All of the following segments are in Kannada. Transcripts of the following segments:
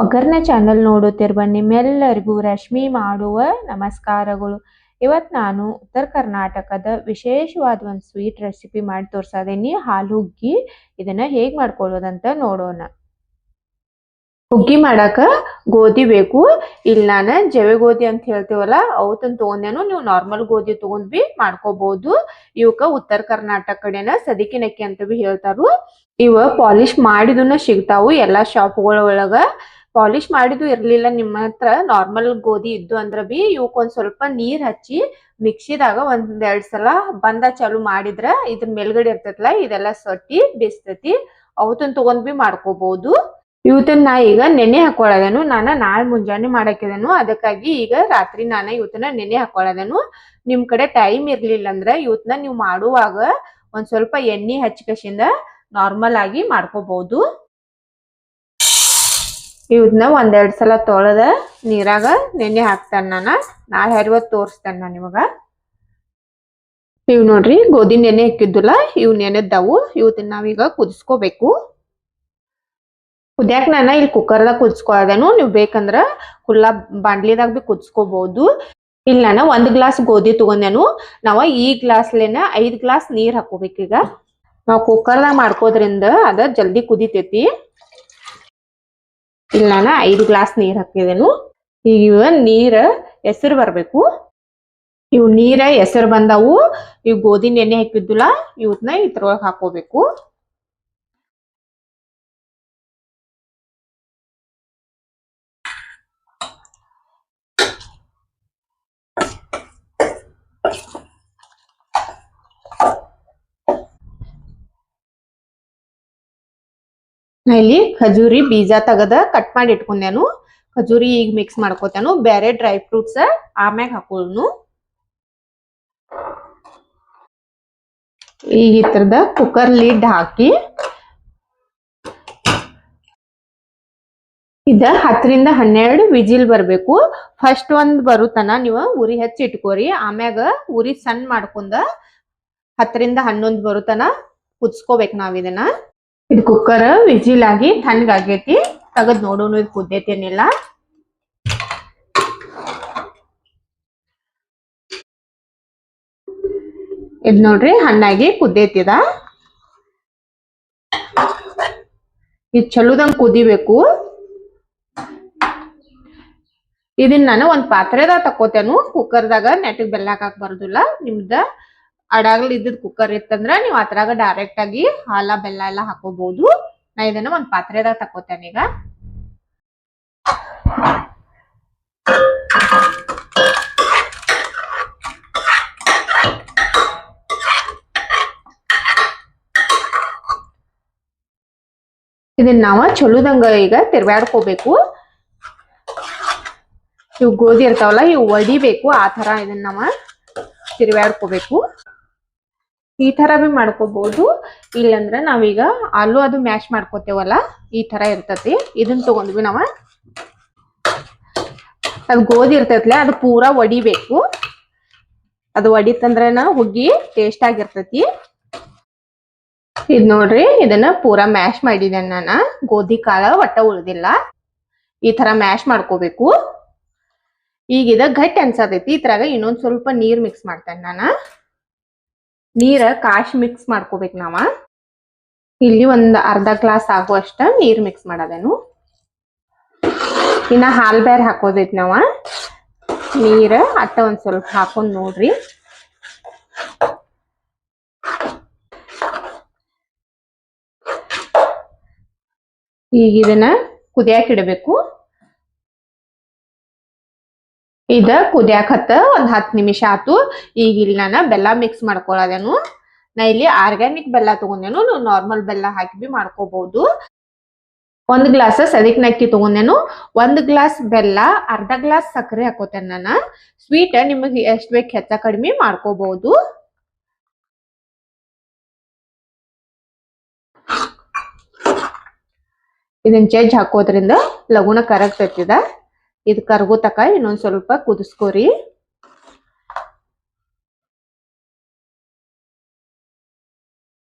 ಒಗ್ಗರಣೆ ಚಾನಲ್ ನೋಡುತ್ತಿರುವ ನಿಮ್ಮೆಲ್ಲರಿಗೂ ರಶ್ಮಿ ಮಾಡುವ ನಮಸ್ಕಾರಗಳು. ಇವತ್ತು ನಾನು ಉತ್ತರ ಕರ್ನಾಟಕದ ವಿಶೇಷವಾದ ಒಂದು ಸ್ವೀಟ್ ರೆಸಿಪಿ ಮಾಡಿ ತೋರಿಸಿದ್ದೀನಿ ಹಾಲು ಹುಗ್ಗಿ. ಇದನ್ನ ಹೇಗೆ ಮಾಡ್ಕೊಳ್ಳೋದಂತ ನೋಡೋಣ. ಹುಗ್ಗಿ ಮಾಡಾಕ ಗೋಧಿ ಬೇಕು. ಇಲ್ಲಿ ನಾನು ಜವೆ ಗೋಧಿ ಅಂತ ಹೇಳ್ತೀವಲ್ಲ ಅವತ್ತನ್ನು ತೊಗೊಂಡೇನು ನೀವು ನಾರ್ಮಲ್ ಗೋಧಿ ತೊಗೊಂಡ್ ಬಿ ಮಾಡ್ಕೋಬಹುದು ಇವಕ್ಕ ಉತ್ತರ ಕರ್ನಾಟಕ ಕಡೆನ ಸದಿಕಿನಕ್ಕಿ ಅಂತ ಬಿ ಹೇಳ್ತಾರು. ಇವ ಪಾಲಿಶ್ ಮಾಡಿದನ್ನ ಸಿಗ್ತಾವು. ಎಲ್ಲಾ ಶಾಪ್ಗಳ ಪಾಲಿಶ್ ಮಾಡಿದ್ದು ಇರಲಿಲ್ಲ ನಿಮ್ಮ ಹತ್ರ. ನಾರ್ಮಲ್ ಗೋಧಿ ಇದ್ದು ಅಂದ್ರ ಬಿ ಇವಕ್ ಒಂದ್ ಸ್ವಲ್ಪ ನೀರ್ ಹಚ್ಚಿ ಮಿಕ್ಸಿದಾಗ ಒಂದ್ ಎರಡ್ ಸಲ ಬಂದ ಚಾಲು ಮಾಡಿದ್ರ ಇದ್ರ ಮೇಲ್ಗಡೆ ಇರ್ತೈತಲ್ಲ ಇದೆಲ್ಲ ಸೊಟ್ಟಿ ಬಿಸ್ತತಿ, ಅವತ್ತನ್ ತಗೊಂಡ್ ಬಿ ಮಾಡ್ಕೋಬಹುದು ಇವತ್ತನ್ನ ನಾ ಈಗ ನೆನೆ ಹಾಕೊಳ್ಳೋದನು ನಾನು ನಾಳೆ ಮುಂಜಾನೆ ಮಾಡಾಕಿದನು ಅದಕ್ಕಾಗಿ ಈಗ ರಾತ್ರಿ ನಾನು ಇವತ್ತನ್ನ ನೆನೆ ಹಾಕೊಳ್ಳೋದನು ನಿಮ್ ಕಡೆ ಟೈಮ್ ಇರ್ಲಿಲ್ಲ ಅಂದ್ರ ಇವತ್ತನ್ನ ನೀವು ಮಾಡುವಾಗ ಒಂದ್ ಸ್ವಲ್ಪ ಎಣ್ಣೆ ಹಚ್ಕಸಿಂದ ನಾರ್ಮಲ್ ಆಗಿ ಮಾಡ್ಕೋಬಹುದು ಇವನ್ನ ಒಂದೆರಡು ಸಲ ತೊಳೆದ ನೀರಾಗ ನೆನೆ ಹಾಕ್ತಾನೆ ನಾನು. ನಾಳೆ ಹರಿವತ್ತು ತೋರಿಸ್ತೇನೆ ನಾನು ಇವಾಗ. ಇವ್ ನೋಡ್ರಿ, ಗೋಧಿ ನೆನೆ ಹಾಕಿದ್ದಿಲ್ಲ ಇವ್ ನೆನೆದ್ದಾವು. ಇವತ್ತಿನ ನಾವೀಗ ಕುದಿಸ್ಕೋಬೇಕು. ಕುದ್ಯಾಕ ನಾನು ಇಲ್ಲಿ ಕುಕ್ಕರ್ದಾಗ ಕುದಿಸ್ಕೊಳ್ದೇನು. ನೀವು ಬೇಕಂದ್ರ ಕುಲ್ಲ ಬಾಂಡ್ಲಿದಾಗ ಬಿ ಕುದಿಸ್ಕೋಬಹುದು ಇಲ್ಲಿ ನಾನು ಒಂದ್ ಗ್ಲಾಸ್ ಗೋಧಿ ತಗೊಂಡೆನು. ನಾವ ಈ ಗ್ಲಾಸ್ಲೇನ ಐದ್ ಗ್ಲಾಸ್ ನೀರ್ ಹಾಕೋಬೇಕೀಗ ನಾವು ಕುಕ್ಕರ್ದಾಗ ಮಾಡ್ಕೋದ್ರಿಂದ ಅದ ಜಲ್ದಿ ಕುದಿತೈತಿ. ಇಲ್ಲಿ ನಾನು ಐದು ಗ್ಲಾಸ್ ನೀರ್ ಹಾಕಿದೆನು. ಈಗ ಇವ ನೀರ ಹೆಸರು ಬರಬೇಕು. ಇವು ನೀರ ಹೆಸರು ಬಂದಾವು. ಇವು ಗೋಧಿ ನೆನೆ ಹಾಕಿದ್ದಿಲ್ಲ ಇವನ್ನ ಇದ್ರೊಳಗೆ ಹಾಕೋಬೇಕು. ನಾ ಇಲ್ಲಿ ಖಜೂರಿ ಬೀಜ ತೆಗದ ಕಟ್ ಮಾಡಿ ಇಟ್ಕೊಂಡೇನು ಖಜೂರಿ ಈಗ ಮಿಕ್ಸ್ ಮಾಡ್ಕೋತೇನು ಬೇರೆ ಡ್ರೈ ಫ್ರೂಟ್ಸ್ ಆಮ್ಯಾಗ ಹಾಕೋನು ಈಗ ಈ ತರದ ಕುಕ್ಕರ್ ಲಿಡ್ ಹಾಕಿ ಇದ ಹತ್ತರಿಂದ ಹನ್ನೆರಡು ವಿಜಿಲ್ ಬರಬೇಕು. ಫಸ್ಟ್ ಒಂದ್ ಬರುತನ ನೀವು ಉರಿ ಹೆಚ್ಚಿ ಇಟ್ಕೋರಿ. ಆಮ್ಯಾಗ ಉರಿ ಸಣ್ಣ ಮಾಡ್ಕೊಂಡ ಹತ್ತರಿಂದ ಹನ್ನೊಂದು ಬರುತನ ಕುದಿಸ್ಕೋಬೇಕು ನಾವ್ ಇದನ್ನ. ಇದು ಕುಕ್ಕರ್ ವಿಜಿಲ್ ಆಗಿ ತಣ್ಣಗಾಗೈತಿ ತಗದ್ ನೋಡೋಣ ಇದು ಕುದ್ದೈತೇನಿಲ್ಲ ಇದ್ ನೋಡ್ರಿ, ಹಣ್ಣಾಗಿ ಕುದ್ದೈತಿದ ಇದ್. ಚಲೋದಂಗ್ ಕುದಿಬೇಕು. ಇದನ್ನ ನಾನು ಒಂದ್ ಪಾತ್ರೆದಾಗ ತಕೋತೇನು ಕುಕ್ಕರ್ದಾಗ ನೆಟ್ಟಿಗೆ ಬೆಲ್ಲ ಹಾಕಕ್ ಬರುದಿಲ್ಲ. ನಿಮ್ದ ಅಡಾಗ್ಲಿ ಇದ್ದಿದ್ ಕುಕ್ಕರ್ ಇತ್ತಂದ್ರ ನೀವ್ ಅದ್ರಾಗ ಡೈರೆಕ್ಟ್ ಆಗಿ ಹಾಲ, ಬೆಲ್ಲ ಎಲ್ಲ ಹಾಕೋಬಹುದು ನಾ ಇದನ್ನ ಒಂದ್ ಪಾತ್ರೆದಾಗ ತಕೋತೇನೆ ಈಗ. ಇದನ್ನ ನಾವ ಚಲೋದಂಗ ಈಗ ತಿರ್ವಾಡ್ಕೋಬೇಕು ಇವು ಗೋಧಿ ಇರ್ತಾವಲ್ಲ, ಇವು ಒಡಿಬೇಕು. ಆ ತರ ಇದನ್ನ ನಾವ ತಿರ್ವ್ಯಾಡ್ಕೋಬೇಕು ಈ ತರ ಬಿ ಮಾಡ್ಕೋಬಹುದು ಇಲ್ಲಂದ್ರ ನಾವೀಗ ಆಲೂ ಅದು ಮ್ಯಾಶ್ ಮಾಡ್ಕೋತೇವಲ್ಲ, ಈ ತರ ಇರ್ತತಿ. ಇದನ್ನ ತಗೊಂಡ್ವಿ ನಾವ ಅದ್ ಗೋಧಿ ಇರ್ತೈತ್ಲೆ, ಅದು ಪೂರಾ ಒಡಿಬೇಕು. ಅದು ಒಡಿತಂದ್ರನ ಹುಗ್ಗಿ ಟೇಸ್ಟ್ ಆಗಿರ್ತೈತಿ. ಇದ್ ನೋಡ್ರಿ, ಇದನ್ನ ಪೂರಾ ಮ್ಯಾಶ್ ಮಾಡಿದೆ ನಾನ. ಗೋಧಿ ಕಾಳ ಒಟ್ಟ ಉಳ್ದಿಲ್ಲ. ಈ ತರ ಮ್ಯಾಶ್ ಮಾಡ್ಕೋಬೇಕು. ಈಗ ಇದ ಗಟ್ಟಿ ಅನ್ಸತೈತಿ, ಇದ್ರಾಗ ಇನ್ನೊಂದ್ ಸ್ವಲ್ಪ ನೀರ್ ಮಿಕ್ಸ್ ಮಾಡ್ತೇನೆ ನಾನ. ನೀರ ಕಾಶ್ ಮಿಕ್ಸ್ ಮಾಡ್ಕೋಬೇಕು ನಾವ. ಇಲ್ಲಿ ಒಂದ್ ಅರ್ಧ ಗ್ಲಾಸ್ ಆಗುವಷ್ಟ ನೀರ್ ಮಿಕ್ಸ್ ಮಾಡೋದೇನು. ಇನ್ನ ಹಾಲ್ ಬ್ಯಾರ್ ಹಾಕೋದೈತಿ ನಾವ. ನೀರ ಅಟ್ಟ ಒಂದ್ ಸ್ವಲ್ಪ ಹಾಕೊಂಡ್ ನೋಡ್ರಿ. ಈಗ ಇದನ್ನ ಕುದಿಯಾಕ ಇಡಬೇಕು. ಇದ ಕುದಿಯಾಕತ್ತ ಒಂದ್ ಹತ್ ನಿಮಿಷ ಆತು. ಈಗ ಇಲ್ಲಿ ನಾನು ಬೆಲ್ಲ ಮಿಕ್ಸ್ ಮಾಡ್ಕೊಳ್ಳೋದೇನು ನಾ ಇಲ್ಲಿ ಆರ್ಗ್ಯಾನಿಕ್ ಬೆಲ್ಲ ತಗೊಂಡೇನು. ನೀವು ನಾರ್ಮಲ್ ಬೆಲ್ಲ ಹಾಕಿ ಬಿ ಮಾಡ್ಕೋಬಹುದು ಒಂದ್ ಗ್ಲಾಸ್ ಸದಿಕ್ ನಕ್ಕಿ ತಗೊಂಡೇನು. ಒಂದ್ ಗ್ಲಾಸ್ ಬೆಲ್ಲ, ಅರ್ಧ ಗ್ಲಾಸ್ ಸಕ್ಕರೆ ಹಾಕೋತೇನೆ ನಾನು. ಸ್ವೀಟ್ ನಿಮಗೆ ಎಷ್ಟು ಬೇಕು ಹೆಚ್ಚ ಕಡಿಮೆ ಮಾಡ್ಕೋಬಹುದು ಇದನ್ನ ಚೇಂಜ್ ಹಾಕೋದ್ರಿಂದ ಲಗುನ ಕರಗ್ತೈತಿದ ಇದು ಕರ್ಗೋ ತಕ, ಇನ್ನೊಂದು ಸ್ವಲ್ಪ ಕುದಿಸ್ಕೋರಿ.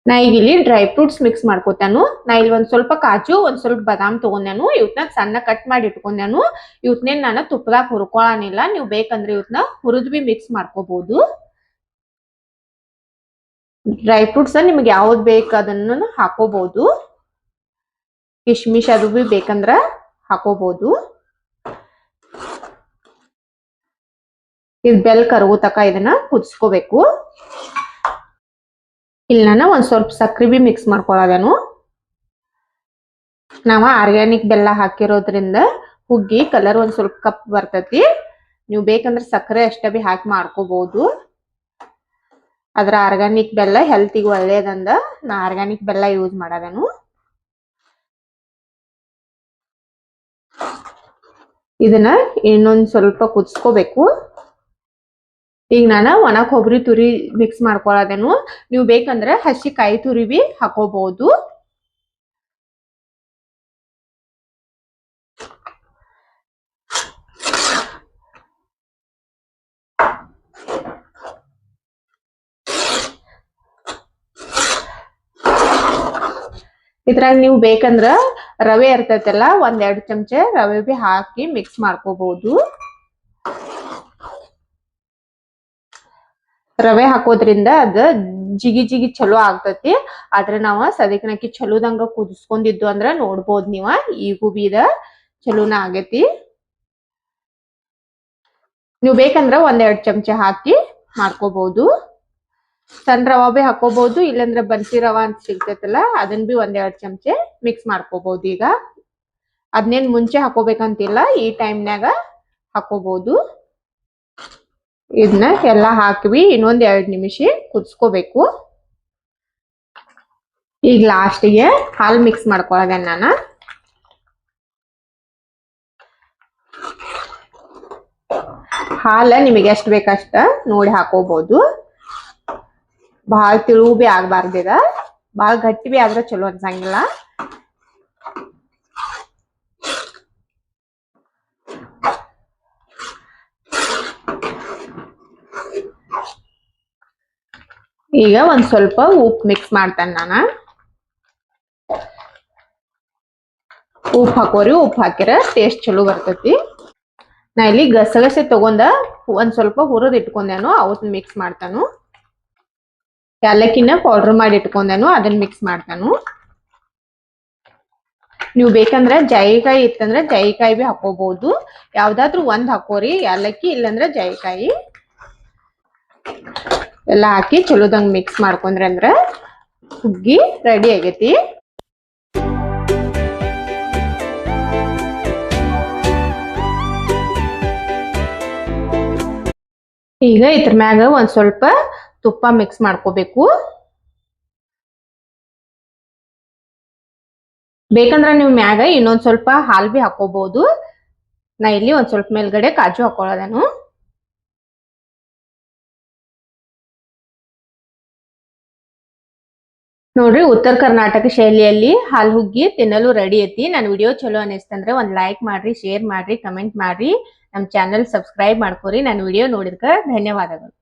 ನಾ ಈಗ ಇಲ್ಲಿ ಡ್ರೈ ಫ್ರೂಟ್ಸ್ ಮಿಕ್ಸ್ ಮಾಡ್ಕೋತಾನು. ನಾ ಇಲ್ಲಿ ಒಂದ್ ಸ್ವಲ್ಪ ಕಾಜು, ಒಂದ್ ಸ್ವಲ್ಪ ಬಾದಾಮ್ ತಗೊಂಡಾನು. ಇವತ್ನ ಸಣ್ಣ ಕಟ್ ಮಾಡಿ ಇಟ್ಕೊಂಡಾನು. ಇವತ್ನೇನ್ ನಾನು ತುಪ್ಪದಾಗ ಹುರ್ಕೊಳನಿಲ್ಲ. ನೀವು ಬೇಕಂದ್ರೆ ಇವತ್ನ ಹುರಿದ್ ಬಿ ಮಿಕ್ಸ್ ಮಾಡ್ಕೋಬಹುದು ಡ್ರೈ ಫ್ರೂಟ್ಸ್ ನಿಮ್ಗೆ ಯಾವ್ದು ಬೇಕು ಅದನ್ನ ಹಾಕೋಬಹುದು ಕಿಶ್ಮಿಶ್ ಅದು ಬಿ ಬೇಕಂದ್ರ ಹಾಕೋಬಹುದು ಇದು ಬೆಲ್ ಕರಗು ತಕ ಇದನ್ನ ಕುದಿಸ್ಕೋಬೇಕು. ಇಲ್ಲಿ ನಾನು ಒಂದು ಸ್ವಲ್ಪ ಸಕ್ಕರೆ ಬಿ ಮಿಕ್ಸ್ ಮಾಡ್ಕೊಳ್ಳೋದನು ನಾವು ಆರ್ಗ್ಯಾನಿಕ್ ಬೆಲ್ಲ ಹಾಕಿರೋದ್ರಿಂದ ಹುಗ್ಗಿ ಕಲರ್ ಒಂದು ಸ್ವಲ್ಪ ಕಪ್ ಬರ್ತೈತಿ. ನೀವು ಬೇಕಂದ್ರೆ ಸಕ್ಕರೆ ಅಷ್ಟೇ ಬಿ ಹಾಕಿ ಮಾಡ್ಕೋಬಹುದು ಅದ್ರ ಆರ್ಗ್ಯಾನಿಕ್ ಬೆಲ್ಲ ಹೆಲ್ತಿಗೆ ಒಳ್ಳೇದಂದ ನಾ ಆರ್ಗ್ಯಾನಿಕ್ ಬೆಲ್ಲ ಯೂಸ್ ಮಾಡೋದನು. ಇದನ್ನ ಇನ್ನೊಂದು ಸ್ವಲ್ಪ ಕುದಿಸ್ಕೋಬೇಕು. ಈಗ ನಾನು ಒಣ ಕೊಬ್ಬರಿ ತುರಿ ಮಿಕ್ಸ್ ಮಾಡ್ಕೊಳ್ಳೋದೇನು ನೀವು ಬೇಕಂದ್ರೆ ಹಸಿ ಕಾಯಿ ತುರಿ ಬಿ ಹಾಕೋಬಹುದು ಇದ್ರಾಗ ನೀವು ಬೇಕಂದ್ರ ರವೆ ಇರ್ತೈತಲ್ಲ, ಒಂದೆರಡು ಚಮಚ ರವೆ ಬಿ ಹಾಕಿ ಮಿಕ್ಸ್ ಮಾಡ್ಕೋಬಹುದು ರವೆ ಹಾಕೋದ್ರಿಂದ ಅದ ಜಿಗಿ ಜಿಗಿ ಚಲೋ ಆಗ್ತತಿ. ಆದ್ರೆ ನಾವ ಸದಿಕನಕಿ ಚಲೋದಂಗ ಕುದಿಸ್ಕೊಂಡಿದ್ದು ಅಂದ್ರ ನೋಡ್ಬೋದ್ ನೀವ. ಈಗೂ ಬೀದ ಚಲೋನ ಆಗೇತಿ. ನೀವು ಬೇಕಂದ್ರ ಒಂದ್ ಎರಡ್ ಚಮಚ ಹಾಕಿ ಮಾಡ್ಕೋಬಹುದು ಸಣ್ಣ ರವಾ ಬಿ ಹಾಕೋಬಹುದು ಇಲ್ಲಂದ್ರ ಬನ್ಸಿ ರವಾ ಅಂತ ಸಿಗ್ತೈತಲ್ಲ, ಅದನ್ ಬಿ ಒಂದ್ ಎರಡ್ ಚಮಚೆ ಮಿಕ್ಸ್ ಮಾಡ್ಕೋಬಹುದು ಈಗ. ಅದನ್ನೇನ್ ಮುಂಚೆ ಹಾಕೋಬೇಕಂತಿಲ್ಲ, ಈ ಟೈಮ್ನಾಗ ಹಾಕೋಬಹುದು ಇದನ್ನ ಎಲ್ಲ ಹಾಕಿವಿ. ಇನ್ನೊಂದ್ ಎರಡು ನಿಮಿಷ ಕುದಿಸ್ಕೋಬೇಕು. ಈಗ ಲಾಸ್ಟಿಗೆ ಹಾಲು ಮಿಕ್ಸ್ ಮಾಡ್ಕೊಳ್ಳೋದೆ ನಾನು ಹಾಲು ನಿಮಗೆ ಎಷ್ಟು ಬೇಕಷ್ಟ ನೋಡಿ ಹಾಕೋಬಹುದು ಭಾಳ ತಿಳು ಬಿ ಆಗ್ಬಾರ್ದಿದ. ಭಾಳ ಗಟ್ಟಿ ಬಿ ಆದ್ರೆ ಚಲೋ ಅನ್ಸಂಗಿಲ್ಲ. ಈಗ ಒಂದ್ ಸ್ವಲ್ಪ ಉಪ್ಪು ಮಿಕ್ಸ್ ಮಾಡ್ತೇನೆ ನಾನು. ಉಪ್ಪು ಹಾಕೋರಿ ಉಪ್ಪು ಹಾಕಿರ ಟೇಸ್ಟ್ ಚಲೋ ಬರ್ತೈತಿ. ನಾ ಇಲ್ಲಿ ಗಸಗಸೆ ತಗೊಂಡ ಒಂದ್ ಸ್ವಲ್ಪ ಹುರಿದ್ ಇಟ್ಕೊಂಡೇನು ಅವತ್ ಮಿಕ್ಸ್ ಮಾಡ್ತಾನು. ಏಲಕ್ಕಿನ ಪೌಡರ್ ಮಾಡಿ ಇಟ್ಕೊಂಡೇನು ಅದನ್ನ ಮಿಕ್ಸ್ ಮಾಡ್ತಾನು. ನೀವು ಬೇಕಂದ್ರೆ ಜಾಯಿಕಾಯಿ ಇತ್ತಂದ್ರೆ ಜಾಯಿಕಾಯಿ ಬಿ ಹಾಕೋಬಹುದು ಯಾವ್ದಾದ್ರು ಒಂದ್ ಹಾಕೋರಿ ಏಲಕ್ಕಿ ಇಲ್ಲಂದ್ರೆ ಜಾಯಿಕಾಯಿ. ಎಲ್ಲ ಹಾಕಿ ಚಲೋದಂಗ್ ಮಿಕ್ಸ್ ಮಾಡ್ಕೊಂಡ್ರೆ ಅಂದ್ರೆ ಹುಗ್ಗಿ ರೆಡಿ ಆಗೈತಿ. ಈಗ ಇದ್ರ ಮ್ಯಾಗ ಒಂದ್ ಸ್ವಲ್ಪ ತುಪ್ಪ ಮಿಕ್ಸ್ ಮಾಡ್ಕೋಬೇಕು. ಬೇಕಂದ್ರ ನೀವು ಮ್ಯಾಗ ಇನ್ನೊಂದ್ ಸ್ವಲ್ಪ ಹಾಲ್ ಬಿ ಹಾಕೋಬಹುದು ನಾ ಇಲ್ಲಿ ಒಂದ್ ಸ್ವಲ್ಪ ಮೇಲ್ಗಡೆ ಕಾಜು ಹಾಕೊಳ್ಳೋದನು. ನೋಡ್ರಿ ಉತ್ತರ ಕರ್ನಾಟಕ ಶೈಲಿಯಲ್ಲಿ ಹಾಲ್ ಹುಗ್ಗಿ ತಿನ್ನಲು ರೆಡಿ ಐತಿ. ನನ್ನ ವಿಡಿಯೋ ಚಲೋ ಅನಿಸ್ತಂದ್ರೆ ಒಂದ್ ಲೈಕ್ ಮಾಡ್ರಿ ಶೇರ್ ಮಾಡ್ರಿ ಕಮೆಂಟ್ ಮಾಡ್ರಿ. ನಮ್ ಚಾನೆಲ್ ಸಬ್ಸ್ಕ್ರೈಬ್ ಮಾಡ್ಕೋರಿ. ನನ್ನ ವಿಡಿಯೋ ನೋಡಿದ್ಕ ಧನ್ಯವಾದಗಳು.